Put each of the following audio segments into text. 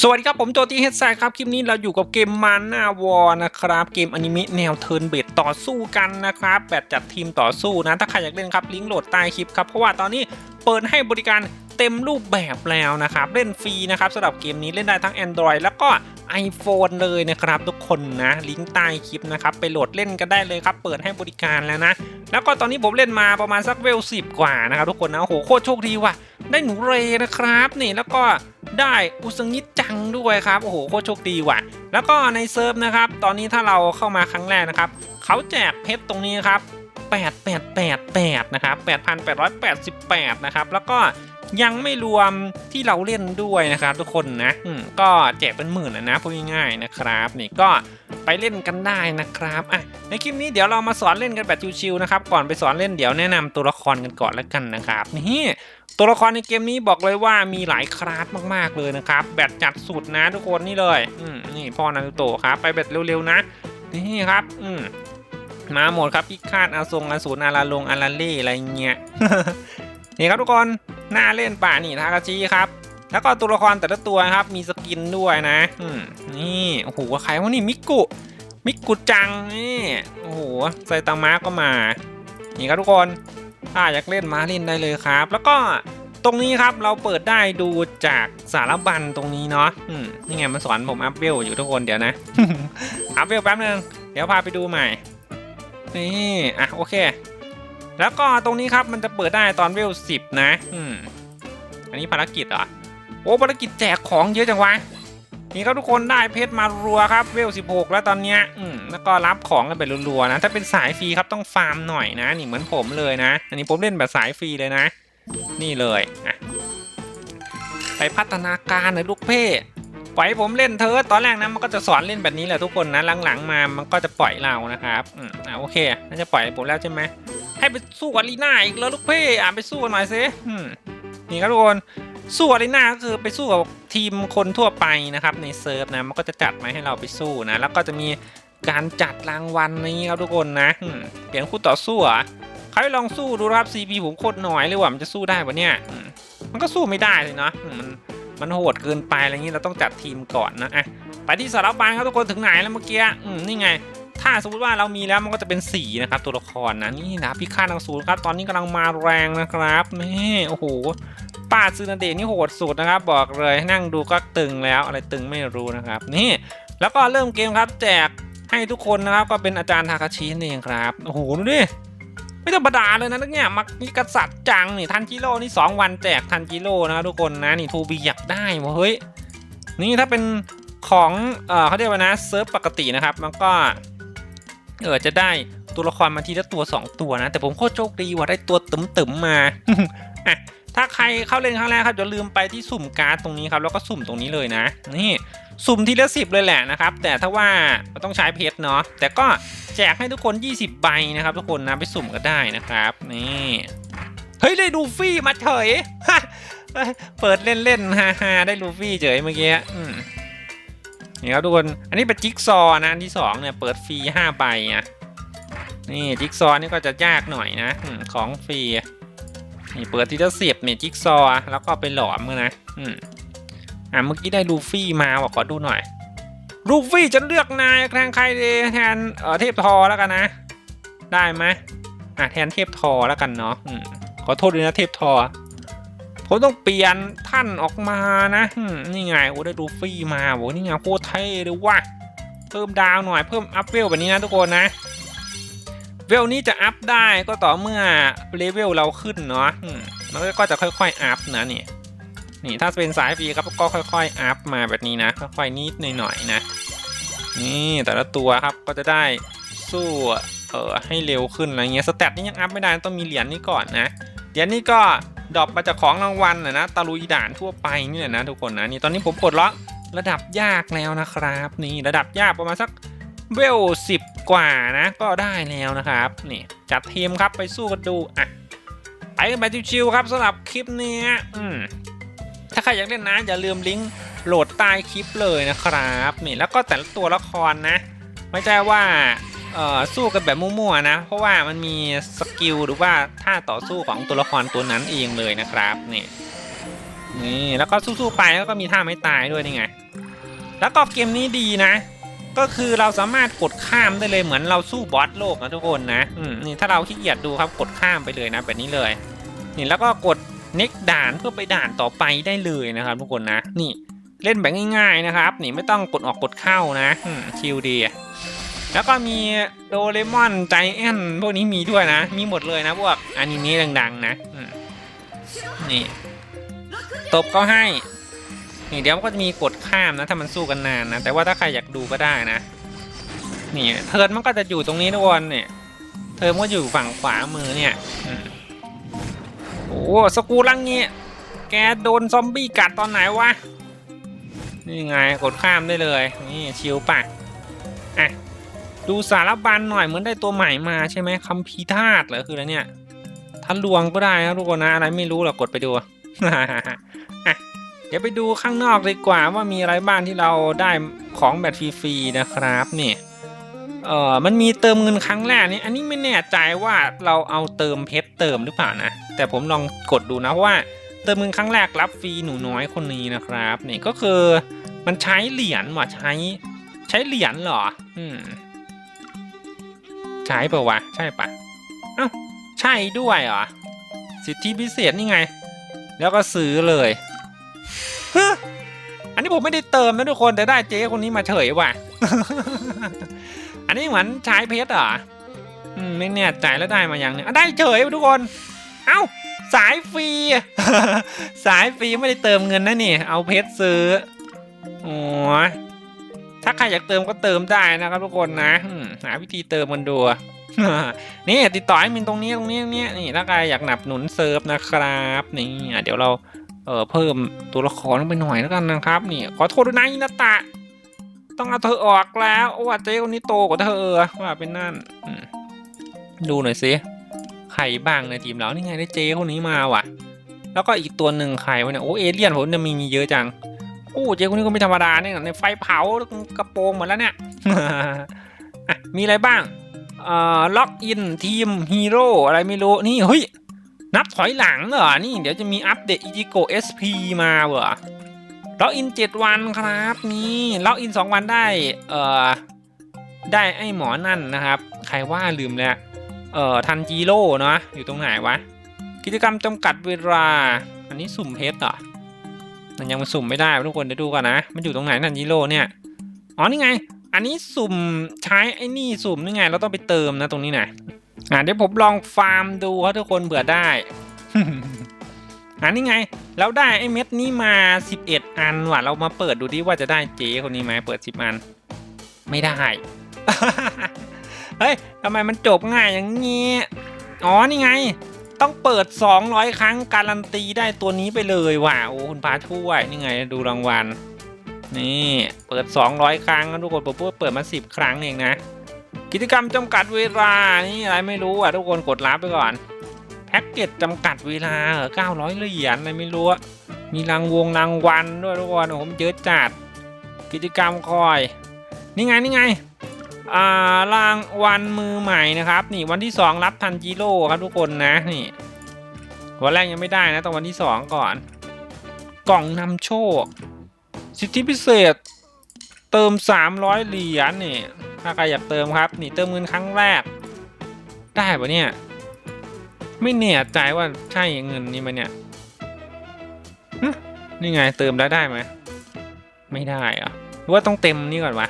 สวัสดีครับ ผมโจตีเฮดไซครับ คลิปนี้เราอยู่กับเกมมันนาวอนะครับ เกมอนิเมะแนวเทิร์นเบดต่อสู้กันนะครับ แบบจัดทีมต่อสู้นะ ถ้าใครอยากเล่นครับ ลิงก์โหลดใต้คลิปครับ เพราะว่าตอนนี้เปิดให้บริการเต็มรูปแบบแล้วนะครับ เล่นฟรีนะครับสำหรับเกมนี้เล่นได้ทั้ง Android แล้วก็ iPhone เลยนะครับทุกคนนะลิงก์ใต้คลิปนะครับไปโหลดเล่นกันได้เลยครับ เปิดให้บริการแล้วนะ แล้วก็ตอนนี้ผมเล่นมาประมาณสักเวลสิบกว่านะครับทุกคนนะโอ้โหโคตรโชคดีว่ะได้หนูเรนะครับนี่แล้วก็ ได้อุสงิจังด้วยครับโอ้โหโคตรโชคดีว่ะ แล้วก็ในเซิร์ฟนะครับ ตอนนี้ถ้าเราเข้ามาครั้งแรกนะครับเขาแจกเพชรตรงนี้ครับ8888นะครับ8,888นะครับแล้วก็ยังไม่รวมที่เราเล่นด้วยนะครับ ทุกคนนะก็แจกเป็นหมื่นนะนะพูดง่ายๆนะครับ นี่ก็ไปเล่นกันได้นะครับอะในคลิปนี้เดี๋ยวเรามาสอนเล่นกันแบบชิวๆนะครับ ก่อนไปสอนเล่นเดี๋ยวแนะนำตัวละครกันก่อนแล้วกันนะครับนี่ ตัวละครในเกมนี้บอกเลยว่ามีหลายคลาสมากๆเลยนะครับ แบบจัดสุดนะทุกคนนี่เลย อืมนี่พ่อนารูโตะครับไปแบบเร็วๆนะ นี่ครับ อืมมาหมดครับพิฆาตอาทรงอาสูรอาราลงอาราเล่อะไรเงี้ยนี่ครับทุกคนน่าเล่นป่านี่ทากาชิครับแล้วก็ตัวละครแต่ละตัวครับมีสกินด้วยนะอืมนี่โอ้โหใครวะนี่มิกุมิกุจังนี่โอ้โหไซตามะก็มา นี่ครับทุกคน ถ้าอยากเล่นมาเล่นได้เลยครับ แล้วก็ตรงนี้ครับเราเปิดได้ดูจากสารบัญตรงนี้เนาะอืมนี่ไงมันสอนผมอัพเวลอยู่ทุกคนเดี๋ยวนะ อัพเวลแป๊บนึง เดี๋ยวพาไปดูใหม่ นี่อะโอเค แล้วก็ตรงนี้ครับมันจะเปิดได้ตอนเวลสิบนะ อืม อันนี้ภารกิจเหรอ โอ้ภารกิจแจกของเยอะจังวะ นี่ครับทุกคนได้เพชรมารัวครับเวล 16 แล้วตอนเนี้ยอืมแล้วก็รับของกันไปรัวๆนะ ถ้าเป็นสายฟรีครับต้องฟาร์มหน่อยนะ นี่เหมือนผมเลยนะ อันนี้ผมเล่นแบบสายฟรีเลยนะ นี่เลยอะไปพัฒนาการหน่อยลูกเพ่ปล่อยผมเล่นเธอตอนแรกนะมันก็จะสอนเล่นแบบนี้แหละทุกคนนะหลังๆมามันก็จะปล่อยเรานะครับอืมอะโอเคน่าจะปล่อยผมแล้วใช่ไหมให้ไปสู้กับลีน่าอีกแล้วลูกเพ่อะไปสู้กันหน่อยสิอืมนี่ครับทุกคน สู้อารีนาก็คือไปสู้กับทีมคนทั่วไปนะครับในเซิร์ฟนะมันก็จะจัดมาให้เราไปสู้นะแล้วก็จะมีการจัดรางวัลนี้ครับทุกคนนะเปลี่ยนคู่ต่อสู้อะใครลองสู้ดูครับ CP ผมโคตรหน้อยเลยว่ามันจะสู้ได้ปะเนี่ยมันก็สู้ไม่ได้เลยเนาะมันมันโหดเกินไปอะไรอย่างนี้เราต้องจัดทีมก่อนนะอะไปที่สารบัญครับทุกคนถึงไหนแล้วเมื่อกี้นี่ไงาสมมติว่าเรามีแล้วมันก็จะเป็นสีนะครับตัวละครนะนี่นะพิฆาตทางศูนย์ครับตอนนี้กำลังมาแรงนะครับนี่โอ้โหป้าซึนาเดะนี่โหดสุดนะครับ บอกเลยนั่งดูก็ตึงแล้วอะไรตึงไม่รู้นะครับ นี่ แล้วก็เริ่มเกมครับ แจกให้ทุกคนนะครับ ก็เป็นอาจารย์ทาคาชินี่เองครับโอ้โหดูดิไม่ธรรมดาเลยนะเนี่ยมักนี่กษัตริย์จังนี่ทันจิโร่นี่ 2 วันแจกทันจิโร่นะครับทุกคนนะนี่ทูบีอยากได้วะเฮ้ยนี่ถ้าเป็นของเออเขาเรียกว่านะเซิร์ฟปกตินะครับ มันก็ เออจะได้ตัวละครมาทีละตัว 2 ตัวนะ แต่ผมโคตรโชคดีว่าได้ตัวตึมๆมาอะถ้าใครเข้าเล่นครั้งแรกครับอย่าลืมไปที่สุ่มการ์ดตรงนี้ครับแล้วก็สุ่มตรงนี้เลยนะ นี่สุ่มทีละสิบเลยแหละนะครับ แต่ถ้าว่าต้องใช้เพชรเนาะแต่ก็แจกให้ทุกคน 20 ใบนะครับ ทุกคนนะไปสุ่มก็ได้นะครับ นี่เฮ้ยได้ลูฟี่มาเฉยเปิดเล่นๆฮ่าฮาได้ลูฟี่เฉยเมื่อกี้อืม นี่ครับทุกคน อันนี้เป็นจิ๊กซอว์นะอันที่สองเนี่ยเปิดฟรี5ใบอะนี่จิ๊กซอว์นี่ก็จะยากหน่อยนะของฟรีนี่เปิดทีละสิบเนี่ยจิ๊กซอว์แล้วก็ไปหลอมกันนะอืมอ่าเมื่อกี้ได้ลูฟี่มาบอกขอดูหน่อยลูฟี่จะเลือกนายแทนใครดีแทนเอ่อเทพทอแล้วกันนะ ได้ไหมอะแทนเทพทอแล้วกันเนาะอืมขอโทษด้วยนะเทพทอ ผมต้องเปลี่ยนท่านออกมานะนี่ไงโอ้ได้ลูฟี่มาโอ้นี่ไงโคตรเท่เลยว่ะเพิ่มดาวหน่อยเพิ่มอัพเวลแบบนี้นะทุกคนนะ เวลนี้จะอัพได้ก็ต่อเมื่อเลเวลเราขึ้นเนาะมันก็จะค่อยๆอัพนะนี่นี่ถ้าเป็นสายฟรีครับก็ค่อยๆอัพมาแบบนี้นะค่อยๆนิดหน่อยๆนะ นี่แต่ละตัวครับก็จะได้สู้เออให้เร็วขึ้นอะไรเงี้ยสเตตนี่ยังอัพไม่ได้ต้องมีเหรียญนี้ก่อนนะเหรียญนี้ก็ ดรอปมาจากของรางวัลนะนะตะลุยด่านทั่วไปนี่แหละนะทุกคนนะนี่ตอนนี้ผมปลดล็อกระดับยากแล้วนะครับ นี่ระดับยากประมาณสักเวลสิบกว่านะก็ได้แล้วนะครับนี่จัดทีมครับไปสู้กันดูอะไปกันไปชิวๆครับสำหรับคลิปนี้อืมถ้าใครอยากเล่นนะอย่าลืมลิงก์โหลดใต้คลิปเลยนะครับนี่แล้วก็แต่ละตัวละครนะ ไม่ใช่ว่า เอ่อสู้กันแบบมั่วๆนะ เพราะว่ามันมีสกิลหรือว่าท่าต่อสู้ของตัวละครตัวนั้นเองเลยนะครับนี่นี่แล้วก็สู้ๆไปแล้วก็มีท่าไม่ตายด้วยนี่ไงแล้วก็เกมนี้ดีนะ ก็คือเราสามารถกดข้ามได้เลยเหมือนเราสู้บอสโลกนะทุกคนนะอืมนี่ถ้าเราขี้เกียจดูครับกดข้ามไปเลยนะแบบนี้เลย นี่แล้วก็กด next ด่านเพื่อไปด่านต่อไปได้เลยนะครับทุกคนนะ นี่เล่นแบบง่ายๆนะครับ นี่ไม่ต้องกดออกกดเข้านะอืมชิลดี แล้วก็มีโดเรมอนใจแอนพวกนี้มีด้วยนะ มีหมดเลยนะพวกอนิเมะดังๆนะนี่ตบก็ให้นี่เดี๋ยวมันก็จะมีกดข้ามนะถ้ามันสู้กันนานนะ แต่ว่าถ้าใครอยากดูก็ได้นะ นี่เทิร์นมันก็จะอยู่ตรงนี้ทุกคนเนี่ย เทิร์นมันก็อยู่ฝั่งขวามือเนี่ยโอ้สกูลังเงี้ยแกโดนซอมบี้กัดตอนไหนวะนี่ไงกดข้ามได้เลย นี่ชิลป่ะอะ ดูสารบัญหน่อยเหมือนได้ตัวใหม่มาใช่ไหมคัมพีธาตุเหรอคืออะไรเนี่ยทันลวงก็ได้นะทุกคนนะอะไรไม่รู้หรอกกดไปดูเดี๋ยวไปดูข้างนอกดีกว่าว่ามีอะไรบ้างที่เราได้ของแบบฟรีๆนะครับนี่เออมันมีเติมเงินครั้งแรกนี่อันนี้ไม่แน่ใจว่าเราเอาเติมเพชรเติมหรือเปล่านะแต่ผมลองกดดูนะเพราะว่าเติมเงินครั้งแรกรับฟรีหนูน้อยคนนี้นะครับนี่ก็คือมันใช้เหรียญว่ะใช้ใช้เหรียญเหรอ อืม ใช้ปล่าวะ ใช่ปะเอ้าใช่ด้วยเหรอ สิทธิพิเศษนี่ไง แล้วก็ซื้อเลยอันนี้ผมไม่ได้เติมนะทุกคนแต่ได้เจ๊คนนี้มาเฉยว่ะ อันนี้เหมือนใช้เพชรเหรอไม่แน่ใจแล้วได้มาอย่างเนี้ยได้เฉยทุกคน เอ้าสายฟรีสายฟรีไม่ได้เติมเงินนะนี่ เอาเพชรซื้อ โอ้ ถ้าใครอยากเติมก็เติมได้นะครับทุกคนนะหาวิธีเติมมันดูนี่ติดต่อให้มินตรงนี้ตรงนี้ตรงนี้นี่ถ้าใครอยากหนับหนุนเซิร์ฟนะครับนี่เดี๋ยวเราเออเพิ่มตัวละครลงไปหน่อยแล้วกันนะครับนี่ขอโทษด้วยนะอินาตะ ต้องเอาเธอออกแล้วโอ้เจ๊คนนี้โตกว่าเธอว่าเป็นนั่นดูหน่อยสิใครบ้างในทีมเรานี่ไงได้เจ๊คนนี้มาว่ะ แล้วก็อีกตัวหนึ่งใครวะเนี่ยโอ้เอเลี่ยนผมเนี่ยมีมีเยอะจัง โอ้เจ๊คนนี้ก็ไม่ธรรมดาเนี่ยในไฟเผากระโปรงหมดแล้วเนี่ยอะมีอะไรบ้างเอ่อล็อกอินทีมฮีโร่อะไรไม่รู้ นี่เฮ้ย นับถอยหลังเหรอ นี่เดี๋ยวจะมีอัปเดตอีจิโกเอสพีมาเหรอล็อกอินเจ็ดวันครับนี่ล็อกอินสองวันได้เอ่อได้ไอ้หมอนั่นนะครับ ใครว่าลืมแล้วเอ่อทันจิโร่เนาะอยู่ตรงไหนวะ กิจกรรมจำกัดเวลา อันนี้สุ่มเพชรเหรอ มันยังมาสุ่มไม่ได้ทุกคนเดี๋ยวดูก่อนนะ มันอยู่ตรงไหนทันจิโร่เนี่ย อ๋อนี่ไง อันนี้สุ่มใช้ไอ้นี่สุ่มนี่ไง เราต้องไปเติมนะตรงนี้นะอ่าเดี๋ยวผมลองฟาร์มดูครับทุกคนเบื่อได้อันนี้ไง เราได้ไอ้เม็ดนี้มา 11 อันว่ะ เรามาเปิดดูดิว่าจะได้เจ๊คนนี้ไหมเปิด 10 อัน ไม่ได้ เฮ้ยทำไมมันจบง่ายอย่างงี้ อ๋อนี่ไง ต้องเปิด 200 ครั้งการันตีได้ตัวนี้ไปเลยว่ะโอ้คุณพาช่วยนี่ไงดูรางวัลนี่เปิด 200 ครั้งทุกคนผมเปิดมา 10 ครั้งเองนะ กิจกรรมจำกัดเวลานี่อะไรไม่รู้อะทุกคนกดรับไปก่อนแพ็กเกจจำกัดเวลาเหรอ900เหรียญอะไรไม่รู้มีรางวงรางวัลด้วยทุกคนผมเยอะจัด กิจกรรมคอย นี่ไงนี่ไง อ่ารางวัลมือใหม่นะครับ นี่วันที่ 2 รับทันจิโร่ครับทุกคนนะนี่วันแรกยังไม่ได้นะต้องวันที่ 2 ก่อน กล่องนำโชค สิทธิพิเศษ เติม 300 เหรียญนี่ถ้าใครอยากเติมครับ นี่เติมเงินครั้งแรก ได้ปะเนี่ย ไม่แน่ใจว่าใช่เงินนี้ไหมเนี่ยนี่ไงเติมแล้วได้ไหมไม่ได้เหรอะหรือว่าต้องเต็มนี่ก่อนวะ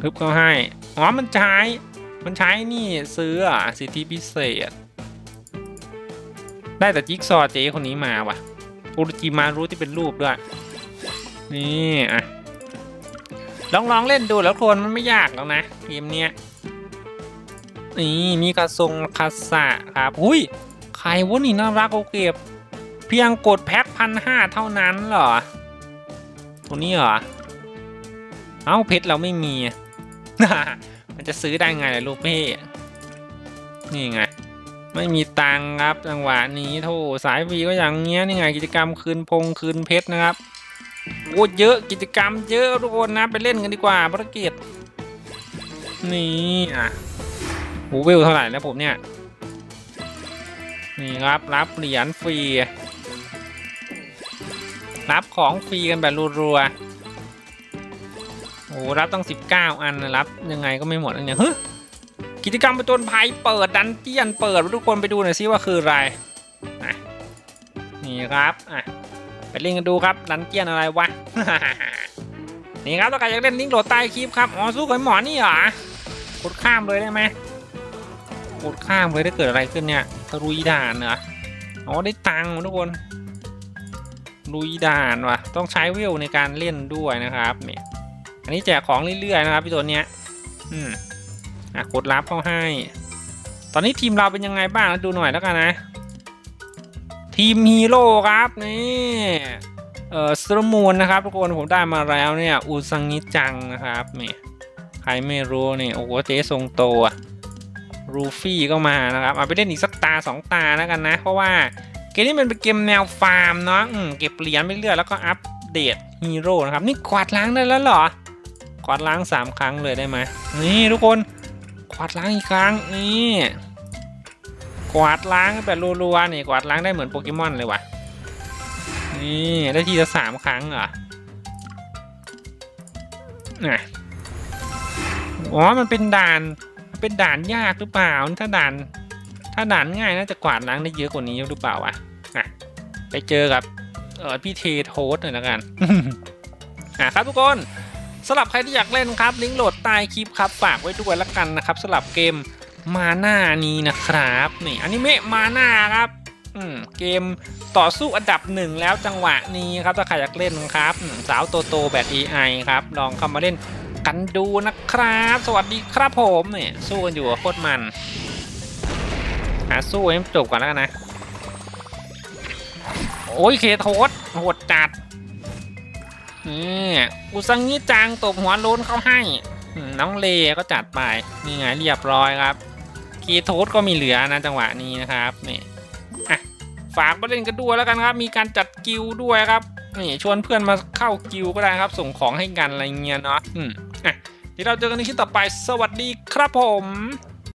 พึบเขาให้ อ๋อ มันใช้ มันใช้นี่ซื้ออะสิทธิพิเศษ ได้แต่จิ๊กซอว์เจ๊คนนี้มาว่ะอุรจิมารู้ที่เป็นรูปด้วย นี่อะลองลองเล่นดูแล้วคนมันไม่ยากแล้วนะเกมเนี้ย นี่มีกระทรงคาสะครับหุ้ยใครวะนี่น่ารักโอเก็บ เพียงกดแพ็คพันห้าเท่านั้นเหรอ ตัวนี้เหรอ เอ้าเพชรเราไม่มี มันจะซื้อได้ไงล่ะลูกเพ่นี่ไง ไม่มีตังครับจังหวะนี้โธ่สายวีก็อย่างเงี้ยนี่ไงกิจกรรมคืนพงคืนเพชรนะครับโอ้เยอะกิจกรรมเยอะทุกคนนะไปเล่นกันดีกว่าภารกิจนี่อะโอ้เวลเท่าไหร่แล้วผมเนี่ย นี่ครับรับเหรียญฟรีรับของฟรีกันแบบรัวๆ อ้รับต้อง 19 อันนะรับยังไงก็ไม่หมดอันเนี่ยเฮ้ยกิจกรรมประจนภัยเปิดดันเจียนเปิดทุกคนไปดูหน่อยซิว่าคืออะไรนี่ครับอะไปเล่นกันดูครับดันเจียนอะไรวะนี่ครับถ้าใครอยากเล่นลิงก์โหลดใต้คลิปครับอ๋อสู้กับไอหมอนี่เหรอกดข้ามเลยได้ไหมกดข้ามเลยได้เกิดอะไรขึ้นเนี่ยตะลุยด่านเหรออ๋อได้ตังค์ทุกคนลุยด่านว่ะต้องใช้เวลในการเล่นด้วยนะครับเนี่ย อันนี้แจกของเรื่อยๆนะครับพี่ตัวเนี้ย อืมอะกดรับเข้าให้ ตอนนี้ทีมเราเป็นยังไงบ้างดูหน่อยแล้วกันนะ ทีมฮีโร่ครับนี่เอ่อสรมูนนะครับทุกคนผมได้มาแล้วเนี่ยอูซังงิจังนะครับนี่ใครไม่รู้เนี่ยโอ้โหเจ๊ทรงโตอะรูฟี่ก็มานะครับเอาไปเล่นอีกสักตาสองตาแล้วกันนะ เพราะว่าเกมนี้มันเป็นเกมแนวฟาร์มเนาะเก็บเหรียญไปเรื่อยแล้วก็อัปเดตฮีโร่นะครับ นี่กวาดล้างได้แล้วเหรอ กวาดล้าง 3 ครั้งเลยได้ไหมนี่ทุกคนกวาดล้างอีกครั้งนี่กวาดล้างแบบรัวๆนี่กวาดล้างได้เหมือนโปเกมอนเลยว่ะนี่ได้ทีละสามครั้งเหรอน่ะอ๋อมันเป็นด่านมันเป็นด่านยากหรือเปล่า ถ้าด่าน ถ้าด่านง่ายน่าจะกวาดล้างได้เยอะกว่านี้หรือเปล่าวะอะไปเจอกับเออพี่เทโทสหน่อยละกันอะครับทุกคน สำหรับใครที่อยากเล่นครับลิงก์โหลดใต้คลิปครับฝากไว้ด้วยละกันนะครับสำหรับเกมมาหน้านี้นะครับนี่อนิเมะมาหน้าครับอืมเกมต่อสู้อันดับหนึ่งแล้วจังหวะนี้ครับถ้าใครอยากเล่นครับ สาวโตโตแบบ AI ครับ ลองเข้ามาเล่นกันดูนะครับ สวัสดีครับผมเนี่ยสู้กันอยู่โคตรมันหาสู้ให้มันจบก่อนแล้วกันนะ โอ้ยเคโทสโหดจัด นี่อุซังงี้จังตบหัวโล้นเขาให้ น้องเลก็จัดไป นี่ไงเรียบร้อยครับเคโทสก็มีเหลือนะจังหวะนี้นะครับ นี่อะฝากมาเล่นกันด้วยแล้วกันครับ มีการจัดกิลด้วยครับ นี่ชวนเพื่อนมาเข้ากิลก็ได้ครับ ส่งของให้กันอะไรเงี้ยเนาะ อืมอะเดี๋ยวเราเจอกันในคลิปต่อไป สวัสดีครับผม